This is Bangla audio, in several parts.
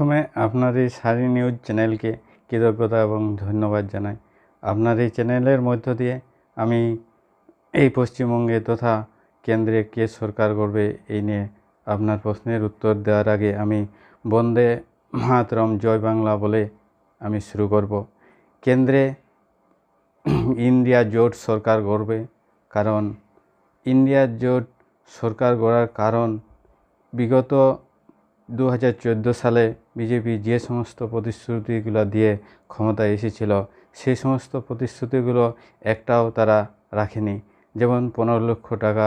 প্রথমে আপনার এই সারি নিউজ চ্যানেলকে কৃতজ্ঞতা এবং ধন্যবাদ জানাই। আপনার এই চ্যানেলের মধ্য দিয়ে আমি এই পশ্চিমবঙ্গে তথা কেন্দ্রে কে সরকার করবে এই নিয়ে আপনার প্রশ্নের উত্তর দেওয়ার আগে আমি বন্দে মাতরম, জয় বাংলা বলে আমি শুরু করব। কেন্দ্রে ইন্ডিয়া জোট সরকার গড়বে কারণ ইন্ডিয়া জোট সরকার গড়ার কারণ বিগত দু হাজার চোদ্দ সালে বিজেপি যে সমস্ত প্রতিশ্রুতিগুলো দিয়ে ক্ষমতায় এসেছিল, সেই সমস্ত প্রতিশ্রুতিগুলো একটাও তারা রাখেনি। যেমন পনেরো লক্ষ টাকা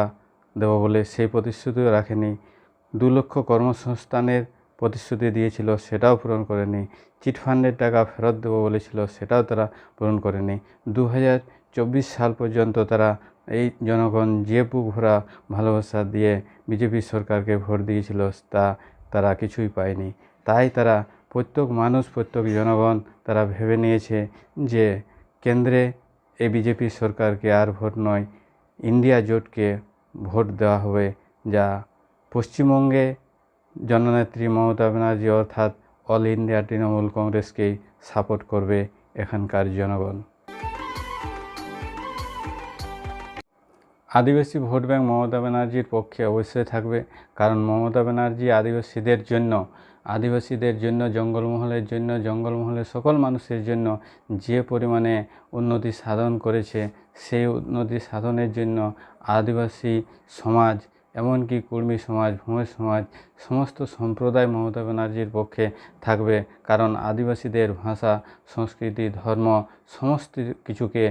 দেবো বলে সেই প্রতিশ্রুতিও রাখেনি। দু লক্ষ কর্মসংস্থানের প্রতিশ্রুতি দিয়েছিল, সেটাও পূরণ করেনি। চিটফান্ডের টাকা ফেরত দেবো বলেছিল, সেটাও তারা পূরণ করেনি। দু হাজার চব্বিশ সাল পর্যন্ত তারা এই জনগণ যে বুক ভরা ভালোবাসা দিয়ে বিজেপি সরকারকে ভোট দিয়েছিল, তা তারা কিছুই পায়নি। তাই তারা প্রত্যেক মানুষ, প্রত্যেক জনগণ তারা ভেবে নিয়েছে যে কেন্দ্রে এই বিজেপি সরকারকে আর ভোট নয়, ইন্ডিয়া জোটকে ভোট দেওয়া হবে, যা পশ্চিমবঙ্গে জননেত্রী মমতা ব্যানার্জি অর্থাৎ অল ইন্ডিয়া তৃণমূল কংগ্রেসকেই সাপোর্ট করবে এখানকার জনগণ। আদিবাসী ভোট ব্যাংক মমতা ব্যানার্জির পক্ষে অবশ্যই থাকবে, কারণ মমতা ব্যানার্জি আদিবাসীদের জন্য আদিবাসীদের জন্য, জঙ্গলমহলের জন্য, জঙ্গলমহলের সকল মানুষের জন্য যে পরিমাণে উন্নতি সাধন করেছে, সেই উন্নতি সাধনের জন্য আদিবাসী সমাজ, এমনকি কুর্মী সমাজ, ভূমি সমাজ, সমস্ত সম্প্রদায় মমতা ব্যানার্জির পক্ষে থাকবে। কারণ আদিবাসীদের ভাষা, সংস্কৃতি, ধর্ম, সমস্ত কিছুকে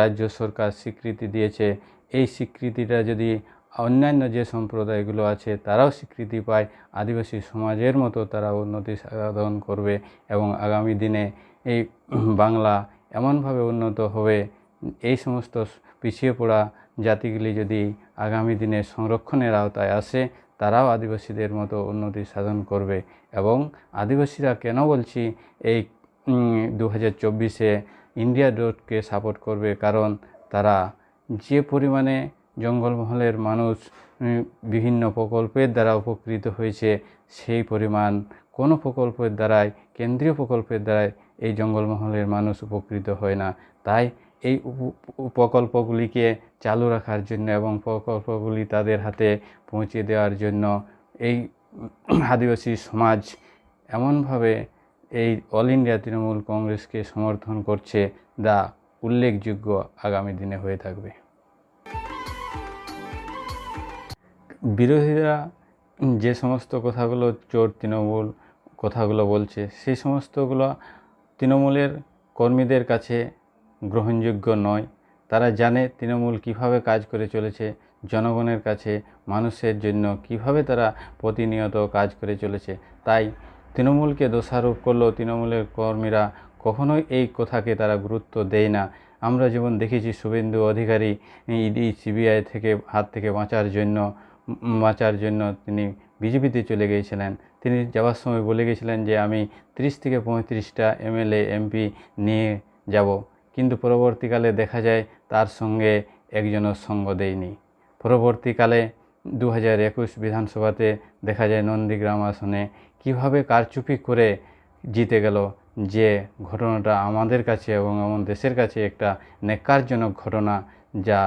রাজ্য সরকার স্বীকৃতি দিয়েছে। এই স্বীকৃতিটা যদি অন্যান্য যে সম্প্রদায়গুলো আছে, তারাও স্বীকৃতি পায়। আদিবাসী সমাজের মতো তারা উন্নতি সাধন করবে এবং আগামী দিনে এই বাংলা এমনভাবে উন্নত হবে, এই সমস্ত পিছিয়ে পড়া জাতিগুলি যদি আগামী দিনে সংরক্ষণের আওতায় আসে, তারাও আদিবাসীদের মতো উন্নতি সাধন করবে। এবং আদিবাসীরা কেন বলছি, এই দু হাজার চব্বিশে ইন্ডিয়া ডটকে সাপোর্ট করবে? কারণ তারা যে পরিমাণে জঙ্গলমহলের মানুষ বিভিন্ন প্রকল্পের দ্বারা উপকৃত হয়েছে। সেই পরিমাণ কোনো প্রকল্পের দ্বারাই, কেন্দ্রীয় প্রকল্পের দ্বারাই এই জঙ্গলমহলের মানুষ উপকৃত হয় না। তাই এই প্রকল্পগুলিকে চালু রাখার জন্য এবং প্রকল্পগুলি তাদের হাতে পৌঁছে দেওয়ার জন্য এই আদিবাসী সমাজ এমনভাবে এই অল ইন্ডিয়া তৃণমূল কংগ্রেসকে সমর্থন করছে যা উল্লেখযোগ্য আগামী দিনে হয়ে থাকবে। বিরোধীরা যে সমস্ত কথাগুলো চোর তৃণমূল কথাগুলো বলছে, সেই সমস্তগুলো তৃণমূলের কর্মীদের কাছে গ্রহণযোগ্য নয়। তারা জানে তৃণমূল কীভাবে কাজ করে চলেছে, জনগণের কাছে, মানুষের জন্য কীভাবে তারা প্রতিনিয়ত কাজ করে চলেছে। তাই তৃণমূলকে দোষারোপ করলেও তৃণমূলের কর্মীরা কখনোই এই কথাকে তারা গুরুত্ব দেয় না। আমরা যেমন দেখেছি শুভেন্দু অধিকারী, ইডি, সিবিআই থেকে, হাত থেকে বাঁচার জন্য বাঁচার জন্য তিনি বিজেপিতে চলে গিয়েছিলেন। তিনি যাওয়ার সময় বলে গেছিলেন যে, আমি তিরিশ থেকে পঁয়ত্রিশটা এমএলএ, এমপি নিয়ে যাব। কিন্তু পরবর্তীকালে দেখা যায় তার সঙ্গে একজনও সঙ্গ দেয়নি। পরবর্তীকালে দু হাজার একুশ বিধানসভাতে দেখা যায় নন্দীগ্রাম আসনে কীভাবে কারচুপি করে জিতে গেল যে ঘটনাটা আমাদের কাছে এবং আমাদের দেশের কাছে একটা নেকারজনক ঘটনা যা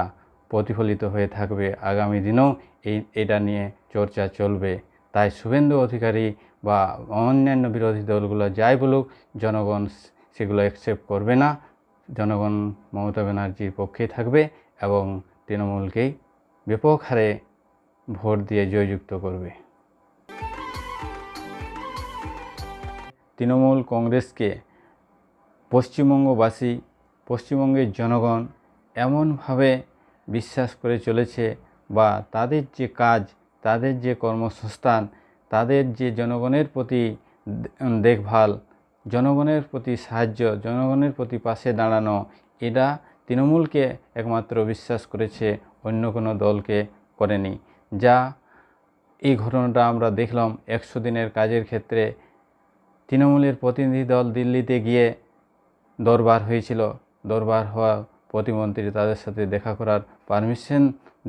প্রতিফলিত হয়ে থাকবে আগামী দিনেও এই, এটা নিয়ে চর্চা চলবে। তাই শুভেন্দু অধিকারী বা অন্যান্য বিরোধী দলগুলো যাই বলুক, জনগণ সেগুলো অ্যাকসেপ্ট করবে না। জনগণ মমতা ব্যানার্জির পক্ষে থাকবে এবং তৃণমূলকেই ব্যাপক হারে ভোট দিয়ে জয়যুক্ত করবে। তৃণমূল কংগ্রেসকে পশ্চিমবঙ্গবাসী, পশ্চিমবঙ্গের জনগণ এমনভাবে বিশ্বাস করে চলেছে বা তাদের যে কাজ, তাদের যে কর্মসংস্থান, তাদের যে জনগণের প্রতি দেখভাল, জনগণের প্রতি সাহায্য, জনগণের প্রতি পাশে দাঁড়ানো এটা তৃণমূলকে একমাত্র বিশ্বাস করেছে, অন্য কোনো দলকে করেনি। যা এই ঘটনাটা আমরা দেখলাম একশো দিনের কাজের ক্ষেত্রে। তৃণমূলের প্রতিনিধি দল দিল্লিতে গিয়ে দরবার হয়েছিল। দরবার হওয়া প্রতিমন্ত্রী তাদের সাথে দেখা করার পারমিশন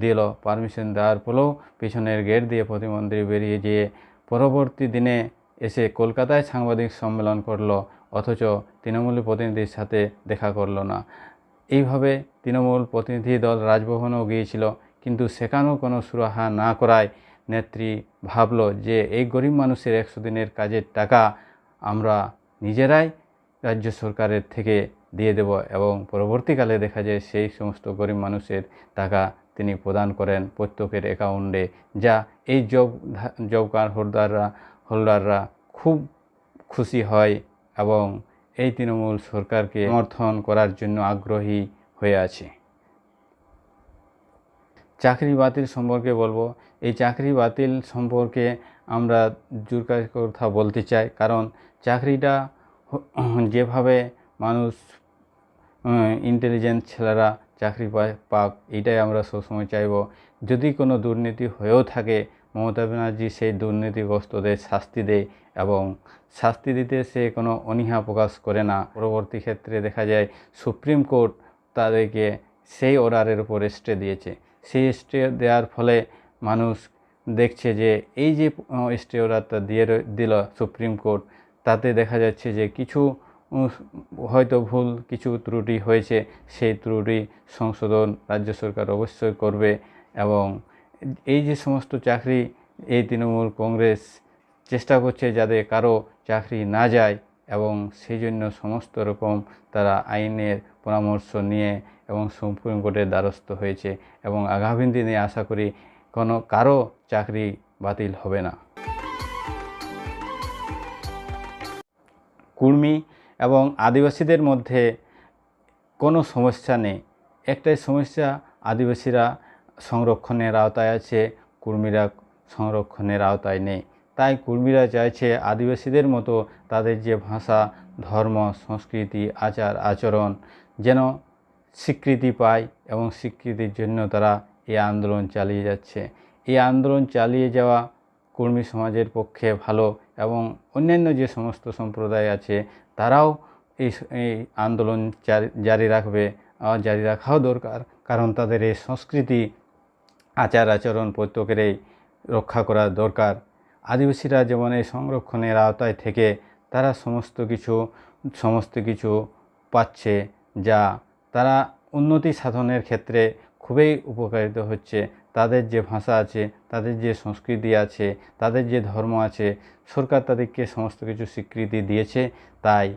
দিল। পারমিশন দেওয়ার ফলেও পিছনের গেট দিয়ে প্রতিমন্ত্রী বেরিয়ে যেয়ে পরবর্তী দিনে এসে কলকাতায় সাংবাদিক সম্মেলন করল, অথচ তৃণমূল প্রতিনিধির সাথে দেখা করল না। এইভাবে তৃণমূল প্রতিনিধি দল রাজভবনেও গিয়েছিল, কিন্তু সেখানেও কোনো সুরাহা না করায় নেত্রী ভাবল যে এই গরিব মানুষের একশো দিনের কাজের টাকা আমরা নিজেরাই রাজ্য সরকারের থেকে দিয়ে দেব এবং পরবর্তীকালে দেখা যায় সেই সমস্ত গরিব মানুষের টাকা তিনি প্রদান করেন প্রত্যেকের অ্যাকাউন্টে যা এই জব জব কার্ড হোল্ডাররা হোল্ডাররা খুব খুশি হয় এবং এই তৃণমূল সরকারকে সমর্থন করার জন্য আগ্রহী হয়ে আছে। চাকরি বাতিল সম্পর্কে বলব। এই চাকরি বাতিল সম্পর্কে আমরা জোর কথা বলতে চাই, কারণ চাকরিটা যেভাবে মানুষ ইন্টেলিজেন্ট ছেলেরা চাকরি পায়, পাক এটাই আমরা সবসময় চাইব। যদি কোনো দুর্নীতি হয়েও থাকে, মমতা ব্যানার্জি সেই দুর্নীতিগ্রস্তদের শাস্তি দেয় এবং শাস্তি দিতে সে কোনো অনীহা প্রকাশ করে না। পরবর্তী ক্ষেত্রে দেখা যায়, সুপ্রিম কোর্ট তাদেরকে সেই অর্ডারের উপর স্টে দিয়েছে। সেই স্টে দেওয়ার ফলে মানুষ দেখছে যে, এই যে স্টে অর্ডারটা দিয়ে দিল সুপ্রিম কোর্ট, তাতে দেখা যাচ্ছে যে কিছু হয়তো ভুল কিছু ত্রুটি হয়েছে, সেই ত্রুটি সংশোধন রাজ্য সরকার অবশ্যই করবে এবং এই যে সমস্ত চাকরি এই তৃণমূল কংগ্রেস চেষ্টা করছে যাতে কারও চাকরি না যায় এবং সেই জন্য সমস্ত রকম তারা আইনের পরামর্শ নিয়ে এবং সুপ্রিম কোর্টের দ্বারস্থ হয়েছে এবং আগামী দিনে আশা করি কোনো কারও চাকরি বাতিল হবে না। কুর্মী এবং আদিবাসীদের মধ্যে কোনো সমস্যা নেই। একটাই সমস্যা, আদিবাসীরা সংরক্ষণের আওতায় আছে, কুর্মীরা সংরক্ষণের আওতায় নেই। তাই কুর্মীরা চাইছে আদিবাসীদের মতো তাদের যে ভাষা, ধর্ম, সংস্কৃতি, আচার, আচরণ যেন স্বীকৃতি পায় এবং স্বীকৃতির জন্য তারা এই আন্দোলন চালিয়ে যাচ্ছে। এই আন্দোলন চালিয়ে যাওয়া কর্মী সমাজের পক্ষে ভালো এবং অন্যান্য যে সমস্ত সম্প্রদায় আছে তারাও এই এই আন্দোলন জারি- রাখবে জারি রাখাও দরকার। কারণ তাদের এই সংস্কৃতি, আচার আচরণ প্রত্যেকেরই রক্ষা করা দরকার। আদিবাসীরা যেমন এই সংরক্ষণের আওতায় থেকে তারা সমস্ত কিছু সমস্ত কিছু পাচ্ছে যা তারা উন্নতি সাধনের ক্ষেত্রে খুবই উপকারিত হচ্ছে। তাদের যে ভাষা আছে, তাদের যে সংস্কৃতি আছে, তাদের যে ধর্ম আছে, সরকার তাদেরকে সমস্ত কিছু স্বীকৃতি দিয়েছে। তাই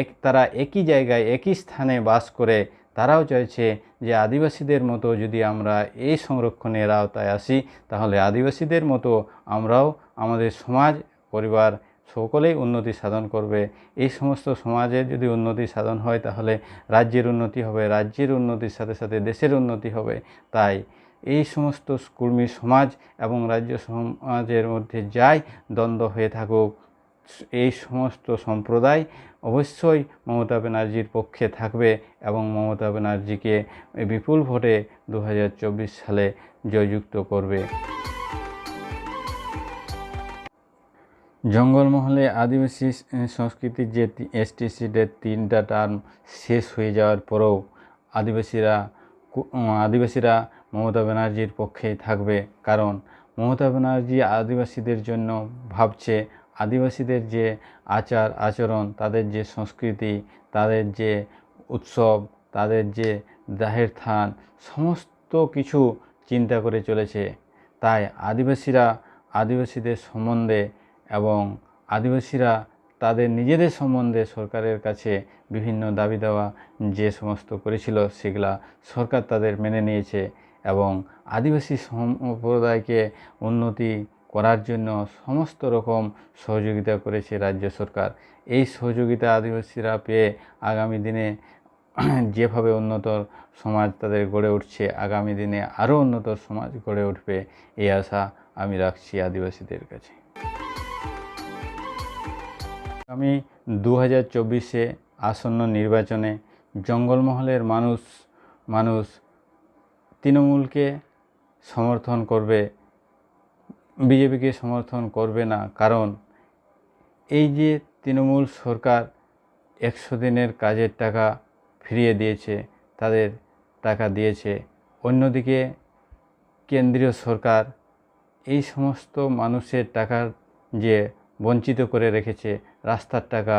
এক, তারা একই জায়গায়, একই স্থানে বাস করে তারাও চাইছে যে আদিবাসীদের মতো যদি আমরা এই সংরক্ষণের আওতায় আসি, তাহলে আদিবাসীদের মতো আমরাও আমাদের সমাজ, পরিবার সকলেই উন্নতি সাধন করবে। এই সমস্ত সমাজের যদি উন্নতি সাধন হয়, তাহলে রাজ্যের উন্নতি হবে, রাজ্যের উন্নতির সাথে সাথে দেশের উন্নতি হবে। তাই এই সমস্ত কর্মী সমাজ এবং রাজ্য সমাজের মধ্যে যাই দ্বন্দ্ব হয়ে থাকুক, এই সমস্ত সম্প্রদায় অবশ্যই মমতা ব্যানার্জির পক্ষে থাকবে এবং মমতা ব্যানার্জিকে বিপুল ভোটে দু হাজার চব্বিশ সালে জয়যুক্ত করবে। জঙ্গলমহলে আদিবাসী সংস্কৃতির যে এসটিসিদের তিনটা টার্ম শেষ হয়ে যাওয়ার পরেও আদিবাসীরা আদিবাসীরা মমতা ব্যানার্জির পক্ষেই থাকবে। কারণ মমতা ব্যানার্জি আদিবাসীদের জন্য ভাবছে, আদিবাসীদের যে আচার, আচরণ, তাদের যে সংস্কৃতি, তাদের যে উৎসব, তাদের যে দাহের থান, সমস্ত কিছু চিন্তা করে চলেছে। তাই আদিবাসীরা আদিবাসীদের সম্বন্ধে এবং আদিবাসীরা তাদের নিজেদের সম্বন্ধে সরকারের কাছে বিভিন্ন দাবি দেওয়া যে সমস্ত করেছিল, সেগুলা সরকার তাদের মেনে নিয়েছে। এবং আদিবাসী সম্প্রদায়কে উন্নতি করার জন্য সমস্ত রকম সহযোগিতা করেছে রাজ্য সরকার। এই সহযোগিতা আদিবাসীরা পেয়ে আগামী দিনে যেভাবে উন্নত সমাজ তাদের গড়ে উঠছে, আগামী দিনে আরও উন্নত সমাজ গড়ে উঠবে, এই আশা আমি রাখছি আদিবাসীদের কাছে। আমি দু হাজার চব্বিশে আসন্ন নির্বাচনে জঙ্গলমহলের মানুষ মানুষ তৃণমূলকে সমর্থন করবে, বিজেপিকে সমর্থন করবে না। কারণ এই যে তৃণমূল সরকার একশো দিনের কাজের টাকা ফিরিয়ে দিয়েছে, তাদের টাকা দিয়েছে, অন্যদিকে কেন্দ্রীয় সরকার এই সমস্ত মানুষের টাকার যে বঞ্চিত করে রেখেছে, রাস্তার টাকা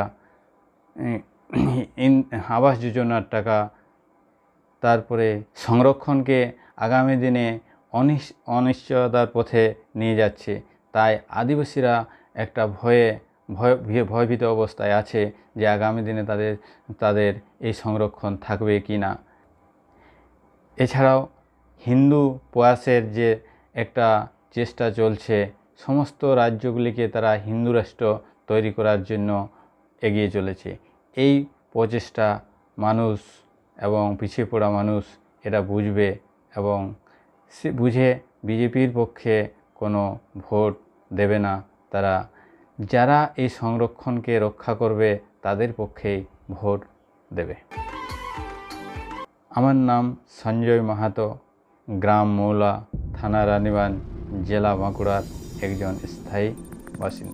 আবাস যোজনার টাকা তারপরে সংরক্ষণকে আগামী দিনে অনিশ, অনিশ্চয়তার পথে নিয়ে যাচ্ছে। তাই আদিবাসীরা একটা ভয়ে, ভয় ভয়ভীত অবস্থায় আছে যে আগামী দিনে তাদের তাদের এই সংরক্ষণ থাকবে কি না। এছাড়াও হিন্দু প্রয়াসের যে একটা চেষ্টা চলছে, সমস্ত রাজ্যগুলিকে তারা হিন্দু রাষ্ট্র তৈরি করার জন্য এগিয়ে চলেছে। এই প্রচেষ্টা মানুষ এবং পিছিয়ে পড়া মানুষ এটা বুঝবে এবং সে বুঝে বিজেপির পক্ষে কোনো ভোট দেবে না। তারা, যারা এই সংরক্ষণকে রক্ষা করবে, তাদের পক্ষেই ভোট দেবে। আমার নাম সঞ্জয় মাহাতো, গ্রাম মৌলা থানা রানীবান, জেলা বাঁকুড়ার একজন স্থায়ী বাসিন্দা।